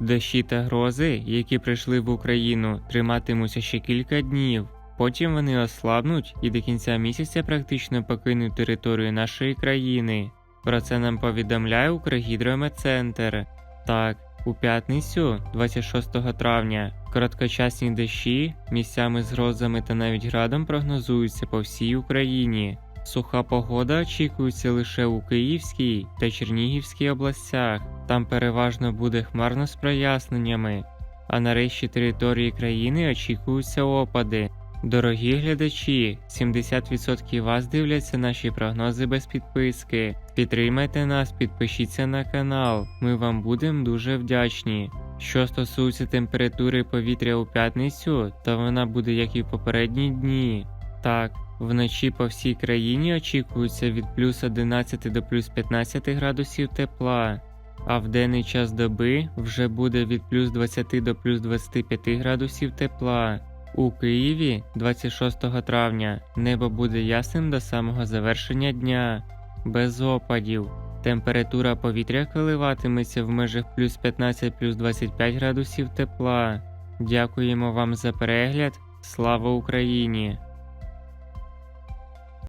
Дощі та грози, які прийшли в Україну, триматимуться ще кілька днів. Потім вони ослабнуть і до кінця місяця практично покинуть територію нашої країни. Про це нам повідомляє Укргідрометцентр. Так, у п'ятницю, 26 травня, короткочасні дощі місцями з грозами та навіть градом прогнозуються по всій Україні. Суха погода очікується лише у Київській та Чернігівській областях. Там переважно буде хмарно з проясненнями. А на решті території країни очікуються опади. Дорогі глядачі, 70% вас дивляться наші прогнози без підписки. Підтримайте нас, підпишіться на канал. Ми вам будемо дуже вдячні. Що стосується температури повітря у п'ятницю, то вона буде як і в попередні дні. Так, вночі по всій країні очікується від плюс 11 до плюс 15 градусів тепла, а в денний час доби вже буде від плюс 20 до плюс 25 градусів тепла. У Києві 26 травня небо буде ясним до самого завершення дня, без опадів. Температура повітря коливатиметься в межах плюс 15 плюс 25 градусів тепла. Дякуємо вам за перегляд. Слава Україні!